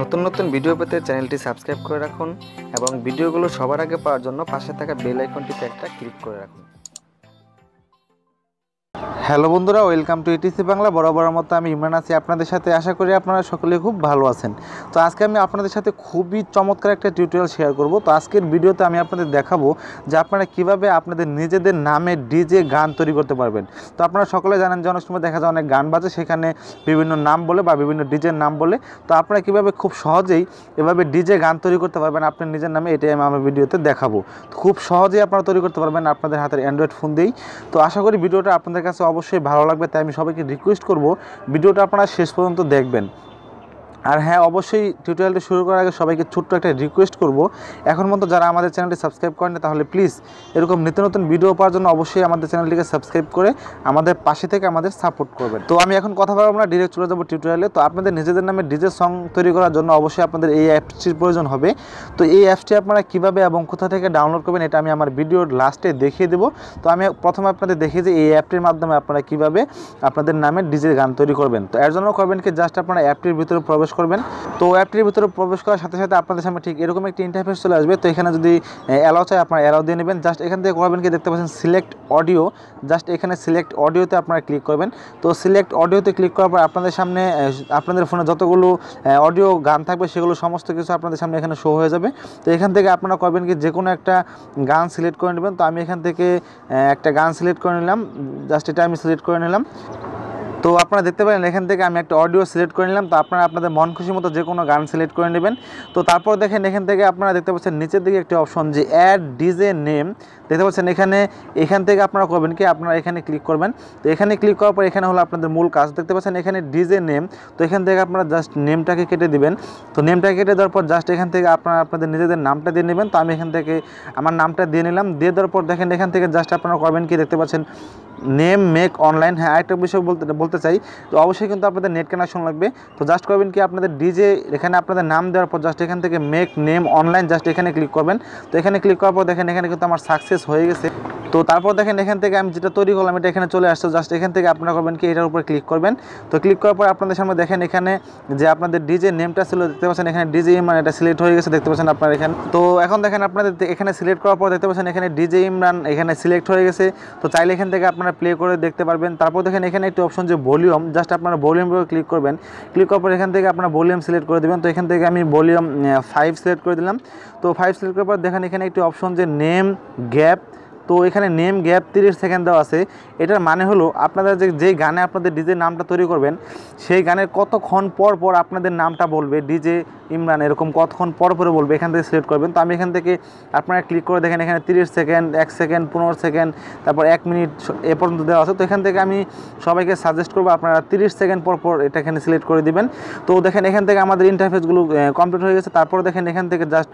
নতুন নতুন ভিডিও পেতে চ্যানেলটি সাবস্ক্রাইব করে রাখুন এবং ভিডিওগুলো সবার আগে পাওয়ার জন্য পাশে থাকা বেল আইকনটিতে একটা ক্লিক করে রাখুন। হ্যালো বন্ধুরা, ওয়েলকাম টু ইটিসি বাংলা। বরাবর মতো আমি ইমরান আছি আপনাদের সাথে। আশা করি আপনারা সকলে খুব ভালো আছেন। তো আজকে আমি আপনাদের সাথে খুবই চমৎকার একটা টিউটোরিয়াল শেয়ার করব। তো আজকের ভিডিওতে আমি আপনাদের দেখাবো যে আপনারা কীভাবে আপনাদের নিজেদের নামে ডিজে গান তৈরি করতে পারবেন। তো আপনারা সকলে জানেন যে অনেক সময় দেখা যায় অনেক গান বাজে, সেখানে বিভিন্ন নাম বলে বা বিভিন্ন ডিজের নাম বলে। তো আপনারা কীভাবে খুব সহজেই এভাবে ডিজে গান তৈরি করতে পারবেন, আপনার নিজের নামে, এটাই আমি আমার ভিডিওতে দেখাবো। খুব সহজেই আপনারা তৈরি করতে পারবেন আপনাদের হাতের অ্যান্ড্রয়েড ফোন দিয়েই। তো আশা করি ভিডিওটা আপনাদের কাছে অবশ্যই ভালো লাগবে তাই আমি সবাইকে রিকোয়েস্ট করব। ভিডিওটা আপনারা শেষ পর্যন্ত দেখবেন। আর হ্যাঁ অবশ্যই টিউটোরিয়ালটি শুরু করার আগে সবাইকে ছোট্ট একটা রিকোয়েস্ট করব। এখন মতো যারা আমাদের চ্যানেলটি সাবস্ক্রাইব করেন তাহলে প্লিজ এরকম নিত্য নতুন ভিডিও পাওয়ার জন্য অবশ্যই আমাদের চ্যানেলটিকে সাবস্ক্রাইব করে আমাদের পাশে থেকে আমাদের সাপোর্ট করবেন। তো আমি এখন কথা বলব না ডিরেক্ট চলে যাব টিউটোরিয়ালে তো আপনাদের নিজেদের নামে ডিজে সং তৈরি করার জন্য অবশ্যই আপনাদের এই অ্যাপসটির প্রয়োজন হবে। তো এই অ্যাপসটি আপনারা কীভাবে এবং কোথা থেকে ডাউনলোড করবেন, এটা আমি আমার ভিডিওর লাস্টে দেখিয়ে দেবো। তো আমি প্রথমে আপনাদের দেখিয়ে যে এই অ্যাপটির মাধ্যমে আপনারা কীভাবে আপনাদের নামে ডিজে গান তৈরি করবেন। তো এর জন্য করবেন কি জাস্ট আপনারা অ্যাপটির ভিতরে প্রবেশ করবেন। তো অ্যাপটির ভিতরে প্রবেশ করার সাথে সাথে আপনাদের সামনে ঠিক এরকম একটি ইন্টারফেস চলে আসবে। তো এখানে যদি অ্যালাও চাই, আপনারা অ্যালাও দিয়ে নেবেন। জাস্ট এখান থেকে করবেন কি? দেখতে পাচ্ছেন সিলেক্ট অডিও জাস্ট এখানে সিলেক্ট অডিওতে আপনারা ক্লিক করবেন। তো সিলেক্ট অডিওতে ক্লিক করার পর আপনাদের সামনে আপনাদের ফোনে যতগুলো অডিও গান থাকবে, সেগুলো সমস্ত কিছু আপনাদের সামনে এখানে শো হয়ে যাবে। তো এখান থেকে আপনারা করবেন কি? যে কোনো একটা গান সিলেক্ট করে নেবেন। তো আমি এখান থেকে একটা গান সিলেক্ট করে নিলাম। জাস্ট এটা আমি সিলেক্ট করে নিলাম। তো আপনারা দেখতে পারেন, এখান থেকে আমি একটা অডিও সিলেক্ট করে নিলাম, তো আপনারা আপনাদের মন খুশি মতো যে কোনো গান সিলেক্ট করে নেবেন। তো তারপর দেখেন, এখান থেকে আপনারা দেখতে পাচ্ছেন নিচের দিকে একটি অপশন যে অ্যাড ডিজে নেম দেখতে পাচ্ছেন, এখানে, এখান থেকে আপনারা করবেন কি? আপনারা এখানে ক্লিক করবেন। তো এখানে ক্লিক করার পর এখানে হলো আপনাদের মূল কাজ। দেখতে পাচ্ছেন, এখানে ডিজে নেম তো এখান থেকে আপনারা জাস্ট নেমটাকে কেটে দিবেন। তো নেমটাকে কেটে দেওয়ার পর জাস্ট এখান থেকে আপনারা আপনাদের নিজেদের নামটা দিয়ে নেবেন। তো আমি এখান থেকে আমার নামটা দিয়ে নিলাম। দিয়ে দেওয়ার পর দেখেন, এখান থেকে জাস্ট আপনারা করবেন কি? দেখতে পাচ্ছেন নেম, মেক, অনলাইন হ্যাঁ আরেকটা বিষয় বলতে বলতে চাই, তো অবশ্যই কিন্তু আপনাদের নেট কানেকশন লাগবে। তো জাস্ট করবেন কি, আপনাদের ডিজে এখানে আপনাদের নাম দেওয়ার পর জাস্ট এখান থেকে মেক নেম অনলাইন জাস্ট এখানে ক্লিক করবেন। তো এখানে ক্লিক করার পর দেখেন, এখানে কিন্তু আমার সাকসেস হয়ে গেছে। তো তারপর দেখেন, এখান থেকে আমি যেটা তৈরি করলাম, এটা এখানে চলে আসছে। জাস্ট এখান থেকে আপনারা করবেন কি, এটার উপর ক্লিক করবেন। তো ক্লিক করার পর আপনাদের সামনে দেখেন, এখানে যে আপনাদের ডিজে নেমটা ছিল, দেখতে পাচ্ছেন এখানে ডিজে ইমরান এটা সিলেক্ট হয়ে গেছে, দেখতে পাচ্ছেন আপনার এখানে। তো এখন দেখেন, আপনাদের এখানে সিলেক্ট করার পর দেখতে পাচ্ছেন, এখানে ডিজে ইমরান এখানে সিলেক্ট হয়ে গেছে। তো চাইলে এখান থেকে আপনারা প্লে করে দেখতে পারবেন। তারপর দেখেন এখানে একটি অপশন যে ভলিউম জাস্ট আপনারা ভলিউম ক্লিক করবেন। ক্লিক করার পর এখান থেকে আপনারা ভলিউম সিলেক্ট করে দেবেন। তো এখান থেকে আমি ভলিউম ফাইভ সিলেক্ট করে দিলাম। তো ফাইভ সিলেক্ট করার পর দেখেন এখানে একটি অপশন যে নেম গ্যাপ তো এখানে নেম গ্যাপ তিরিশ সেকেন্ড দেওয়া আছে। এটার মানে হলো আপনারা যে যেই গানে আপনাদের ডিজে নামটা তৈরি করবেন, সেই গানের কতক্ষণ পর পর আপনাদের নামটা বলবে ডিজে ইমরান এরকম কতক্ষণ পর পরে বলবে, এখান থেকে সিলেক্ট করবেন। তো আমি এখান থেকে আপনারা ক্লিক করে দেখেন, এখানে তিরিশ সেকেন্ড এক সেকেন্ড পনেরো সেকেন্ড তারপর এক মিনিট এ পর্যন্ত দেওয়া আছে। তো এখান থেকে আমি সবাইকে সাজেস্ট করব, আপনারা তিরিশ সেকেন্ড পর পর এটা এখানে সিলেক্ট করে দিবেন। তো দেখেন, এখান থেকে আমাদের ইন্টারফেসগুলো কমপ্লিট হয়ে গেছে। তারপর দেখেন, এখান থেকে just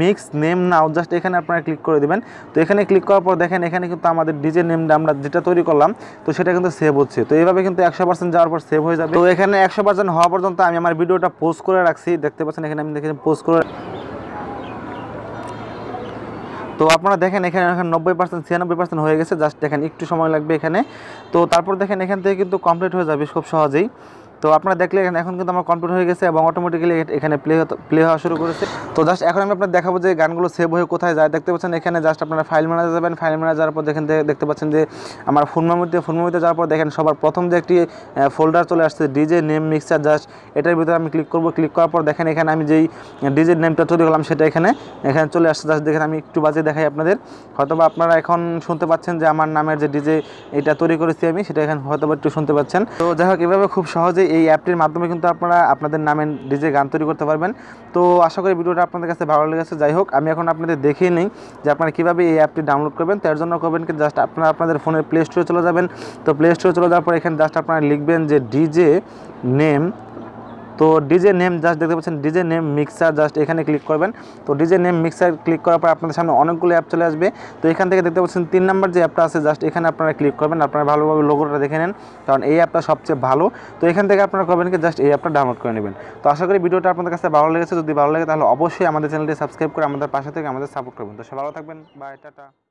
mix name now just এখানে আপনারা ক্লিক করে দিবেন। তো এখানে ক্লিক করার পর দেখেন এখানে কিন্তু আমাদের ডিজে নেমটা আমরা যেটা তৈরি করলাম, তো সেটা কিন্তু সেভ হচ্ছে। তো এইভাবে কিন্তু একশো পার্সেন্ট যাওয়ার পর সেভ হয়ে যাবে। তো এখানে একশো পার্সেন্ট হওয়া পর্যন্ত আমি আমার ভিডিওটা পোস্ট করে রাখছি। দেখতে পাচ্ছেন এখানে আমি দেখে পোস্ট করে তো আপনারা দেখেন এখানে এখন নব্বই পার্সেন্ট ছিয়ানব্বই পার্সেন্ট হয়ে গেছে। জাস্ট দেখেন একটু সময় লাগবে এখানে। তো তারপর দেখেন এখান থেকে কিন্তু কমপ্লিট হয়ে যাবে খুব সহজেই। তো আপনারা দেখলে এখানে এখন কিন্তু আমার কমপ্লিট হয়ে গেছে এবং অটোমেটিক্যালি এখানে প্লে প্লে হওয়া শুরু করেছে। তো জাস্ট এখন আমি আপনার দেখাবো যে গানগুলো সেভ হয়ে কোথায় যায়। দেখতে পাচ্ছেন এখানে জাস্ট আপনারা ফাইল ম্যানেজার যাবেন। ফাইল ম্যানেজার যাওয়ার পর দেখেন দেখতে পাচ্ছেন যে আমার ফোন মেমোরিতে ফোন মেমোরিতে যাওয়ার পর দেখেন সবার প্রথম যে একটি ফোল্ডার চলে আসছে ডিজে নেম মিক্সার জাস্ট এটার ভিতরে আমি ক্লিক করব। ক্লিক করার পর দেখেন এখানে আমি যেই ডিজে নেমটা তৈরি করলাম সেটা এখানে এখানে চলে আসছে। জাস্ট দেখেন আমি একটু বাজে দেখাই আপনাদের। হয়তোবা আপনারা এখন শুনতে পাচ্ছেন যে আমার নামের যে ডিজে এটা তৈরি করেছি আমি, সেটা এখানে হয়তোবা একটু শুনতে পাচ্ছেন। তো যাই হোক, এভাবে খুব সহজে এই অ্যাপটির মাধ্যমে কিন্তু আপনারা আপনাদের নামে ডিজে গান তৈরি করতে পারবেন। তো আশা করি ভিডিওটা আপনাদের কাছে ভালো লেগেছে। যাই হোক, আমি এখন আপনাদের দেখিয়ে নিই যে আপনারা কীভাবে এই অ্যাপটি ডাউনলোড করবেন। তার জন্য করবেন কি জাস্ট আপনারা আপনাদের ফোনের প্লে স্টোরে চলে যাবেন। তো প্লে স্টোরে চলে যাওয়ার পর এখানে জাস্ট আপনারা লিখবেন যে ডিজে নেম তো ডিজে নেম জাস্ট দেখতে পাচ্ছেন ডিজে নেম মিক্সার জাস্ট এখানে ক্লিক করবেন। তো ডিজে নেম মিক্সার ক্লিক করার পর আপনাদের সামনে অনেকগুলো অ্যাপ চলে আসবে। তো এখান থেকে দেখতে পাচ্ছেন, তিন নাম্বার যে অ্যাপটা আছে জাস্ট এখানে আপনারা ক্লিক করবেন। আপনারা ভালোভাবে লোগোটা দেখে নেন, কারণ এই অ্যাপটা সবচেয়ে ভালো। তো এখান থেকে আপনারা করবেন কি জাস্ট এই অ্যাপটা ডাউনলোড করে নেবেন। তো আশা করি ভিডিওটা আপনাদের কাছে ভালো লেগেছে। যদি ভালো লাগে তাহলে অবশ্যই আমাদের চ্যানেলটি সাবস্ক্রাইব করে আমাদের পাশে থেকে আমাদের সাপোর্ট করবেন। তো সে ভালো থাকবেন। Bye tata.